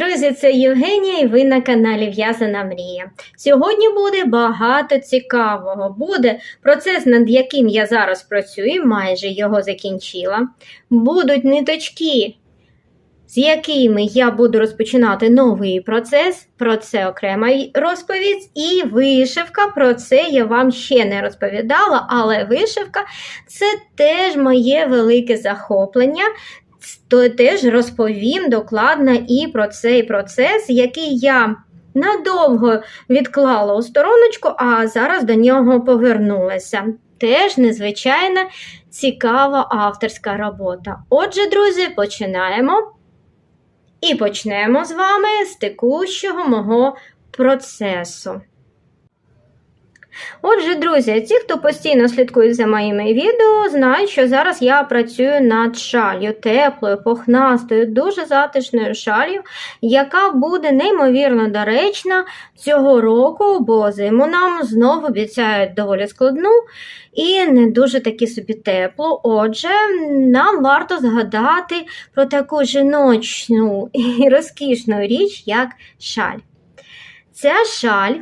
Друзі! Це Євгенія і ви на каналі В'язана Мрія. Сьогодні буде багато цікавого. Буде процес, над яким я зараз працюю, майже його закінчила. Будуть ниточки, з якими я буду розпочинати новий процес. Про це окрема розповідь. І вишивка. Про це я вам ще не розповідала, але вишивка це теж моє велике захоплення то теж розповім докладно і про цей процес, який я надовго відклала у стороночку, а зараз до нього повернулася. Теж незвичайна цікава авторська робота. Отже, друзі, починаємо. І почнемо з вами з текущого мого процесу. Отже, друзі, ті, хто постійно слідкує за моїми відео, знають, що зараз я працюю над шалью, теплою, похнастою, дуже затишною шалью, яка буде неймовірно доречна цього року, бо зиму нам знову обіцяють доволі складну і не дуже таки собі тепло. Отже, нам варто згадати про таку жіночну і розкішну річ, як шаль. Ця шаль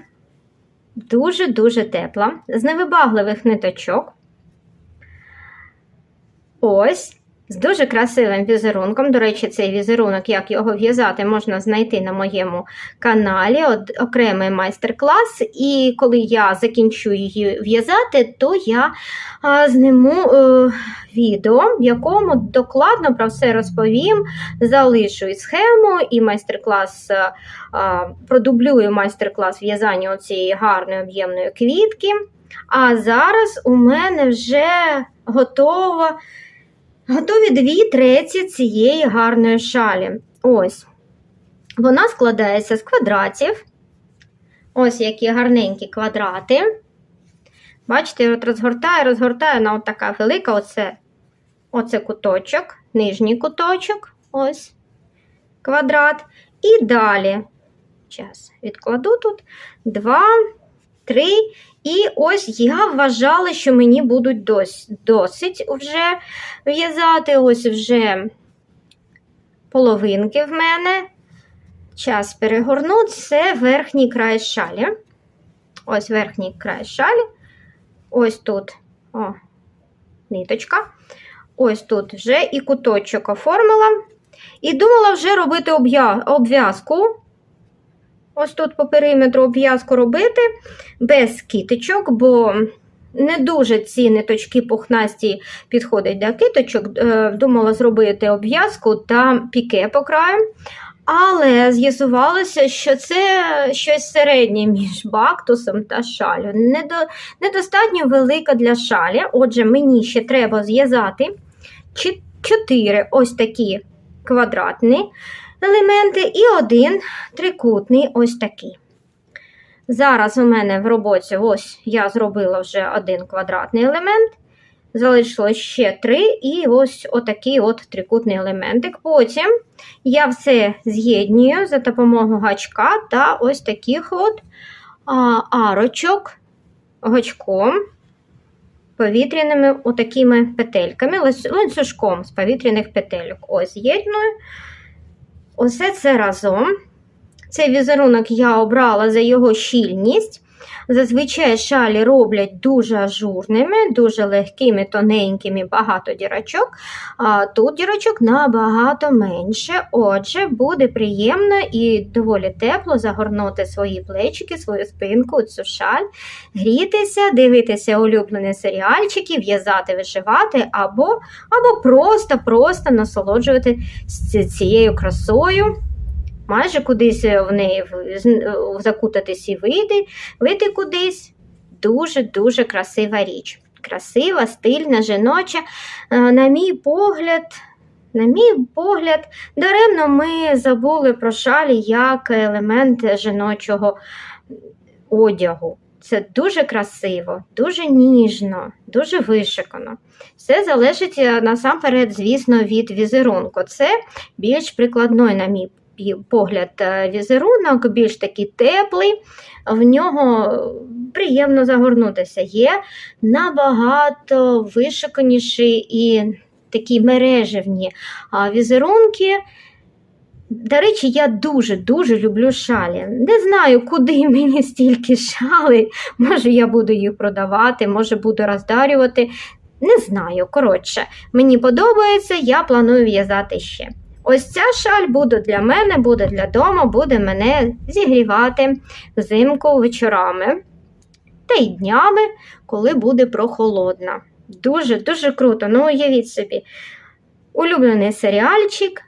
дуже-дуже тепла, з невибагливих ниточок. Ось, з дуже красивим візерунком. До речі, цей візерунок, як його в'язати, можна знайти на моєму каналі От, окремий майстер-клас. І коли я закінчу її в'язати, то я а, зниму е, відео, в якому докладно про все розповім, залишу і схему, і майстер-клас е, продублюю майстер-клас в'язання цієї гарної об'ємної квітки. А зараз у мене вже готова. Готові дві треці цієї гарної шалі. Ось. Вона складається з квадратів. Ось які гарненькі квадрати. Бачите, от розгортаю, розгортаю, вона от така велика, оце, оце куточок, нижній куточок, ось квадрат. І далі, зараз відкладу тут два, три. І ось я вважала, що мені будуть дос, досить вже в'язати. Ось вже половинки в мене. Час перегорну, це верхній край шалі. Ось верхній край шалі. Ось тут о, ниточка. Ось тут вже і куточок оформила. І думала вже робити обв'язку. Ось тут по периметру обв'язку робити без киточок, бо не дуже ці ниточки пухнасті підходять до киточок. Е, думала зробити обв'язку та піке по краю. Але з'ясувалося, що це щось середнє між бактусом та шалю. Недо, недостатньо велика для шалі. Отже, мені ще треба зв'язати чотири ось такі квадратні елементи і один трикутний ось такий. Зараз у мене в роботі ось я зробила вже один квадратний елемент. Залишилось ще три, і ось отакий от трикутний елементик. Потім я все з'єднюю за допомогою гачка та ось таких от арочок гачком, повітряними отакими петельками, ланцюжком з повітряних петельок. Ось з'єдную. Усе це разом. Цей візерунок я обрала за його щільність. Зазвичай шалі роблять дуже ажурними, дуже легкими, тоненькими, багато дірочок. А тут дірочок набагато менше. Отже, буде приємно і доволі тепло загорнути свої плечики, свою спинку, цю шаль, грітися, дивитися улюблені серіальчики, в'язати, вишивати, або або просто-просто насолоджувати цією красою майже кудись в неї закутатись і вийти, вийти кудись. Дуже-дуже красива річ. Красива, стильна, жіноча. Е, на мій погляд, на мій погляд, даремно ми забули про шалі як елемент жіночого одягу. Це дуже красиво, дуже ніжно, дуже вишикано. Все залежить е, насамперед, звісно, від візерунку. Це більш прикладной, на мій погляд, е, візерунок, більш такий теплий, в нього приємно загорнутися. Є набагато вишиканіші і такі мережевні візерунки. До речі, я дуже-дуже люблю шалі. Не знаю, куди мені стільки шали. Може, я буду їх продавати, може буду роздарювати. Не знаю. Коротше, мені подобається, я планую в'язати ще. Ось ця шаль буде для мене, буде для дому, буде мене зігрівати взимку вечорами та й днями, коли буде прохолодна. Дуже-дуже круто. Ну, уявіть собі, улюблений серіальчик,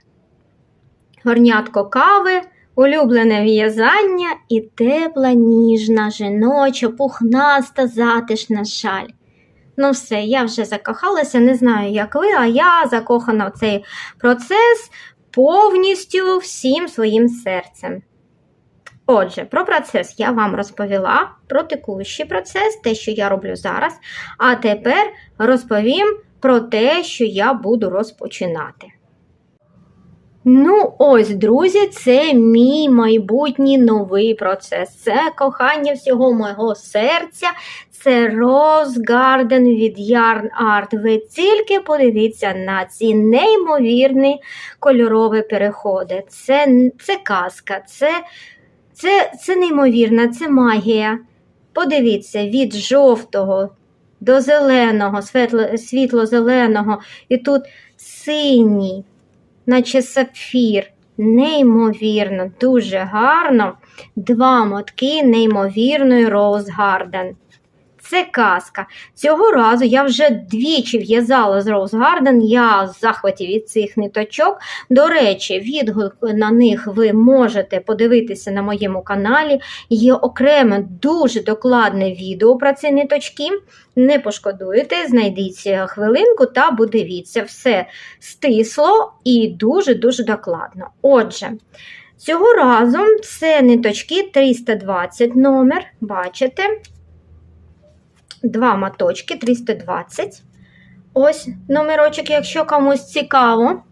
горнятко кави, улюблене в'язання і тепла, ніжна, жіноча, пухнаста, затишна шаль. Ну, все, я вже закохалася, не знаю, як ви, а я закохана в цей процес повністю всім своїм серцем. Отже, про процес я вам розповіла, про текущий процес, те, що я роблю зараз. А тепер розповім про те, що я буду розпочинати. Ну, ось, друзі, це мій майбутній новий процес. Це кохання всього мого серця. Це Rose Garden від Yarn Art. Ви тільки подивіться на ці неймовірні кольорові переходи. Це, це казка, це, це, це неймовірна, це магія. Подивіться, від жовтого до зеленого, світло, світло-зеленого, і тут синій наче сапфір. Неймовірно, дуже гарно. Два мотки неймовірної Роуз Garden. Це казка. Цього разу я вже двічі в'язала з Rose Garden, я в захваті від цих ниточок. До речі, відгук на них ви можете подивитися на моєму каналі. Є окреме дуже докладне відео про ці ниточки. Не пошкодуєте, знайдіть хвилинку та подивіться. Все стисло і дуже-дуже докладно. Отже, цього разу це ниточки 320 номер, бачите? Два моточки 320. Ось номерочок, якщо комусь цікаво.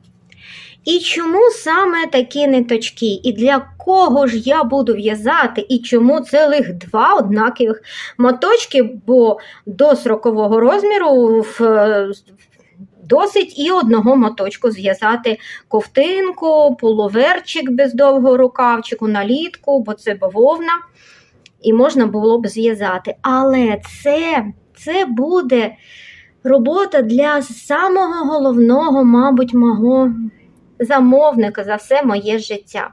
І чому саме такі ниточки? І для кого ж я буду в'язати? І чому цілих два однакових моточки, бо до срокового розміру в, досить і одного моточку зв'язати ковтинку, полуверчик без довгого рукавчику, налітку, бо це бавовна і можна було б зв'язати. Але це, це буде робота для самого головного, мабуть, мого замовника за все моє життя.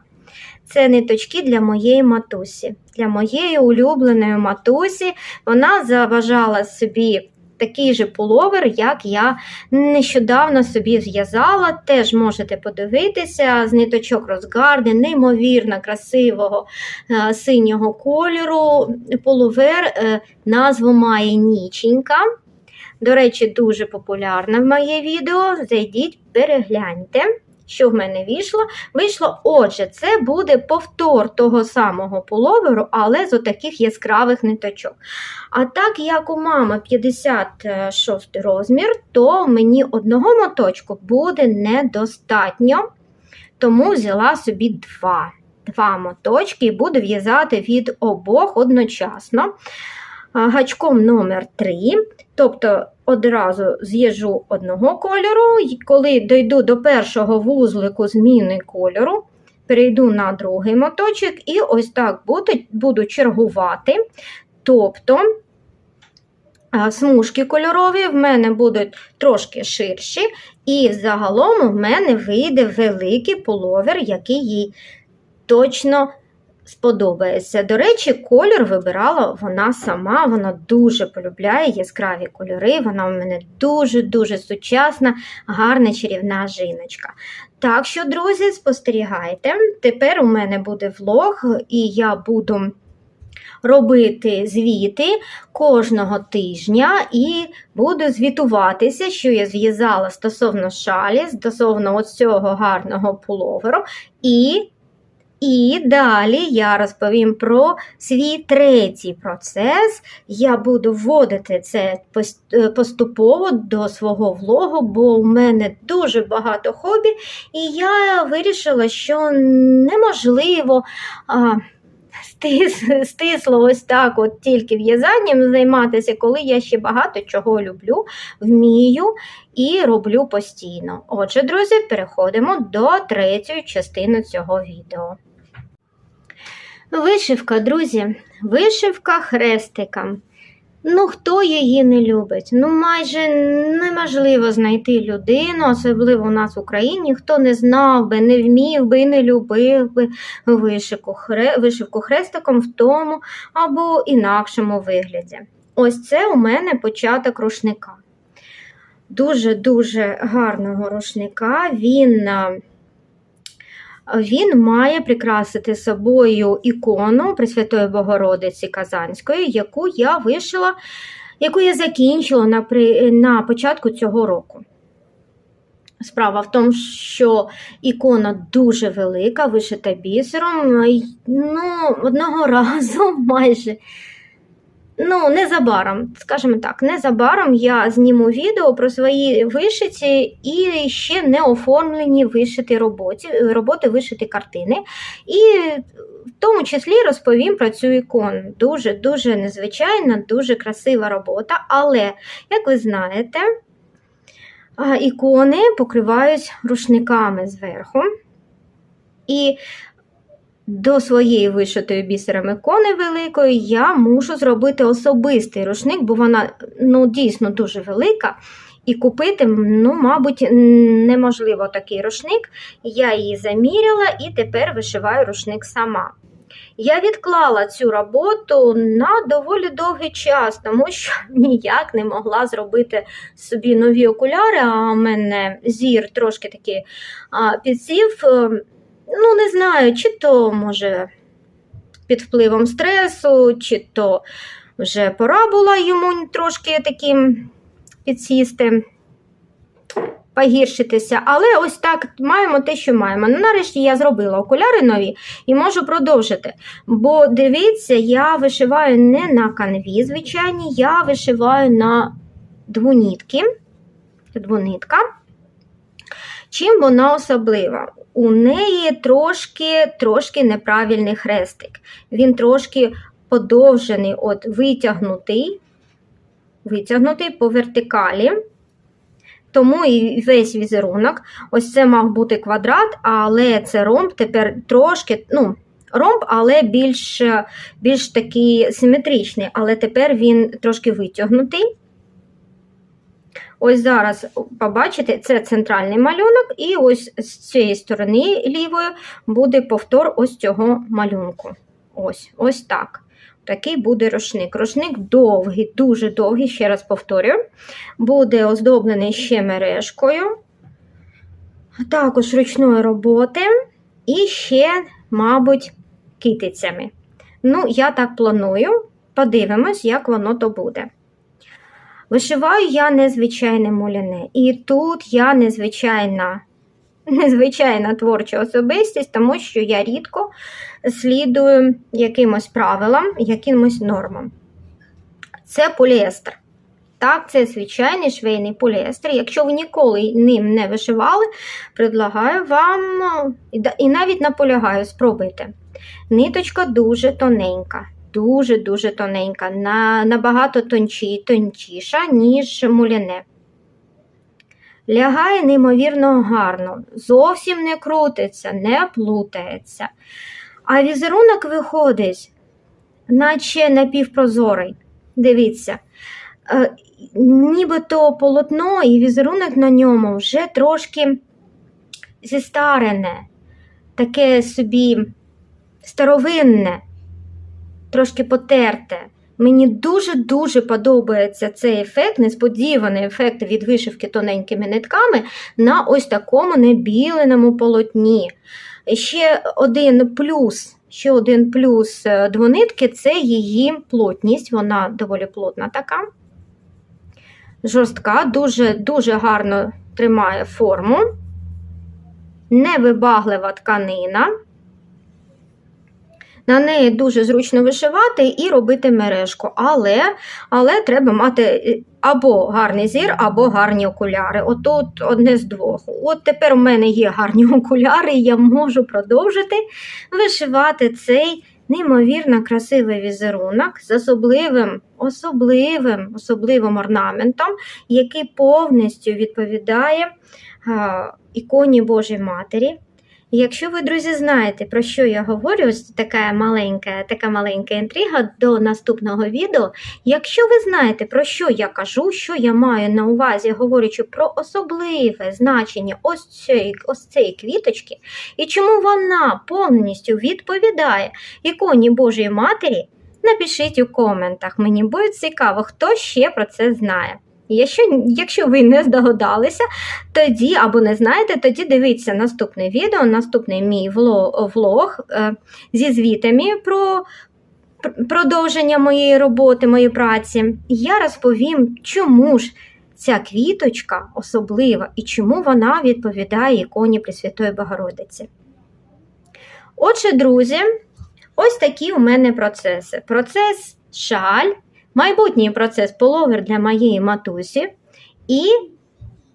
Це ниточки для моєї матусі, для моєї улюбленої матусі. Вона заважала собі такий же пуловер, як я нещодавно собі зв'язала. Теж можете подивитися з ниточок розгарди, неймовірно красивого е, синього кольору. Пуловер е, назву має Ніченька. До речі, дуже популярна в моє відео. Зайдіть, перегляньте. Що в мене вийшло? Вийшло, отже, це буде повтор того самого пуловеру, але з отаких яскравих ниточок. А так як у мами 56 розмір, то мені одного моточку буде недостатньо, тому взяла собі два. Два моточки і буду в'язати від обох одночасно. Гачком номер 3 тобто одразу з'їжджу одного кольору, і коли дойду до першого вузлику зміни кольору, перейду на другий моточок і ось так буду, буду чергувати. Тобто смужки кольорові в мене будуть трошки ширші, і загалом в мене вийде великий половер, який їй точно сподобається. До речі, колір вибирала вона сама, вона дуже полюбляє яскраві кольори, вона у мене дуже-дуже сучасна, гарна чарівна жіночка. Так що, друзі, спостерігайте. Тепер у мене буде влог, і я буду. Робити звіти кожного тижня і буду звітуватися, що я зв'язала стосовно шалі, стосовно цього гарного пуловеру, і і далі я розповім про свій третій процес. Я буду вводити це е, поступово до свого влогу, бо у мене дуже багато хобі, і я вирішила, що неможливо. стис, стисло ось так, от тільки в'язанням займатися, коли я ще багато чого люблю, вмію і роблю постійно. Отже, друзі, переходимо до третьої частини цього відео. Вишивка, друзі, вишивка хрестиком. Ну, хто її не любить? Ну, майже неможливо знайти людину, особливо у нас в Україні, хто не знав би, не вмів би і не любив би вишивку, хре, вишивку хрестиком в тому або інакшому вигляді. Ось це у мене початок рушника. Дуже-дуже гарного рушника. Він. Він має прикрасити собою ікону Пресвятої Богородиці Казанської, яку я вишила, яку я закінчила на, при, на початку цього року. Справа в тому, що ікона дуже велика, вишита бісером. Ну, одного разу майже. Ну, незабаром, скажімо так, незабаром я зніму відео про свої вишиті і ще не оформлені вишиті роботи, роботи вишиті картини. І в тому числі розповім про цю ікону. Дуже-дуже незвичайна, дуже красива робота. Але, як ви знаєте, ікони покривають рушниками зверху. І до своєї вишитої бісером ікони великої я мушу зробити особистий рушник, бо вона ну, дійсно дуже велика. І купити, ну, мабуть, неможливо такий рушник. Я її заміряла і тепер вишиваю рушник сама. Я відклала цю роботу на доволі довгий час, тому що ніяк не могла зробити собі нові окуляри, а у мене зір трошки таки підсів. Ну, не знаю, чи то, може, під впливом стресу, чи то вже пора була йому трошки таким підсісти, погіршитися. Але ось так маємо те, що маємо. Ну, нарешті я зробила окуляри нові і можу продовжити. Бо дивіться, я вишиваю не на канві, звичайні, я вишиваю на двонітки. Двонитка. Чим вона особлива? У неї трошки трошки неправильний хрестик. Він трошки подовжений, от витягнутий, витягнутий по вертикалі. Тому і весь візерунок, ось це мав бути квадрат, але це ромб тепер трошки, ну, ромб, але більш більш такий симетричний, але тепер він трошки витягнутий. Ось зараз побачите, це центральний малюнок, і ось з цієї сторони лівої буде повтор ось цього малюнку. Ось ось так. Такий буде рушник. Рушник довгий, дуже довгий, ще раз повторюю, буде оздоблений ще мережкою, також ручної роботи, і ще, мабуть, китицями. Ну, я так планую. Подивимось, як воно то буде. Вишиваю я незвичайне муляне. І тут я незвичайна незвичайна творча особистість, тому що я рідко слідую якимось правилам, якимось нормам. Це поліестер. Так, це звичайний швейний поліестер. Якщо ви ніколи ним не вишивали, предлагаю вам і навіть наполягаю, спробуйте. Ниточка дуже тоненька дуже-дуже тоненька, на, набагато тончі, тончіша, ніж муляне. Лягає, неймовірно, гарно, зовсім не крутиться, не плутається. А візерунок виходить, наче напівпрозорий. Дивіться, е, нібито полотно і візерунок на ньому вже трошки зістарене, таке собі старовинне трошки потерте. Мені дуже-дуже подобається цей ефект, несподіваний ефект від вишивки тоненькими нитками на ось такому небіленому полотні. Ще один плюс ще один плюс е, двонитки це її плотність, вона доволі плотна така, жорстка, дуже, дуже гарно тримає форму, невибаглива тканина. На неї дуже зручно вишивати і робити мережку. Але але треба мати е, або гарний зір, або гарні окуляри. Отут одне з двох. От тепер у мене є гарні окуляри, і я можу продовжити вишивати цей неймовірно красивий візерунок з особливим, особливим, особливим орнаментом, який повністю відповідає а, іконі Божої Матері. Якщо ви, друзі, знаєте, про що я говорю, ось така маленька, така маленька інтрига до наступного відео. Якщо ви знаєте, про що я кажу, що я маю на увазі, говорячи про особливе значення ось цієї, ось цієї квіточки, і чому вона повністю відповідає іконі Божої Матері, напишіть у коментах. Мені буде цікаво, хто ще про це знає. Якщо, якщо ви не здогадалися, тоді або не знаєте, тоді дивіться наступне відео, наступний мій влог, е, зі звітами про продовження моєї роботи, моєї праці. Я розповім, чому ж ця квіточка особлива і чому вона відповідає іконі Пресвятої Богородиці. Отже, друзі, ось такі у мене процеси. Процес шаль, майбутній процес половер для моєї матусі і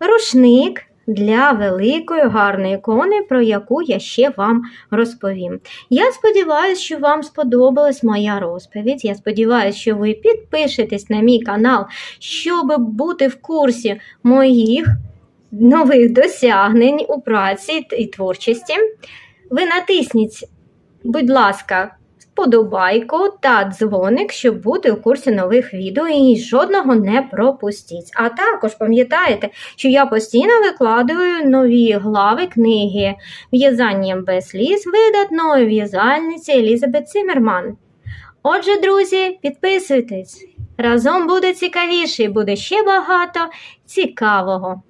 рушник для великої гарної ікони, про яку я ще вам розповім. Я сподіваюся, що вам сподобалась моя розповідь. Я сподіваюся, що ви підпишетесь на мій канал, щоб бути в курсі моїх нових досягнень у праці і творчості. Ви натисніть, будь ласка, вподобайку та дзвоник, щоб бути у курсі нових відео і жодного не пропустіть. А також пам'ятайте, що я постійно викладаю нові глави книги В'язанням без сліз видатної в'язальниці Елізабет Цимерман. Отже, друзі, підписуйтесь. Разом буде цікавіше і буде ще багато цікавого.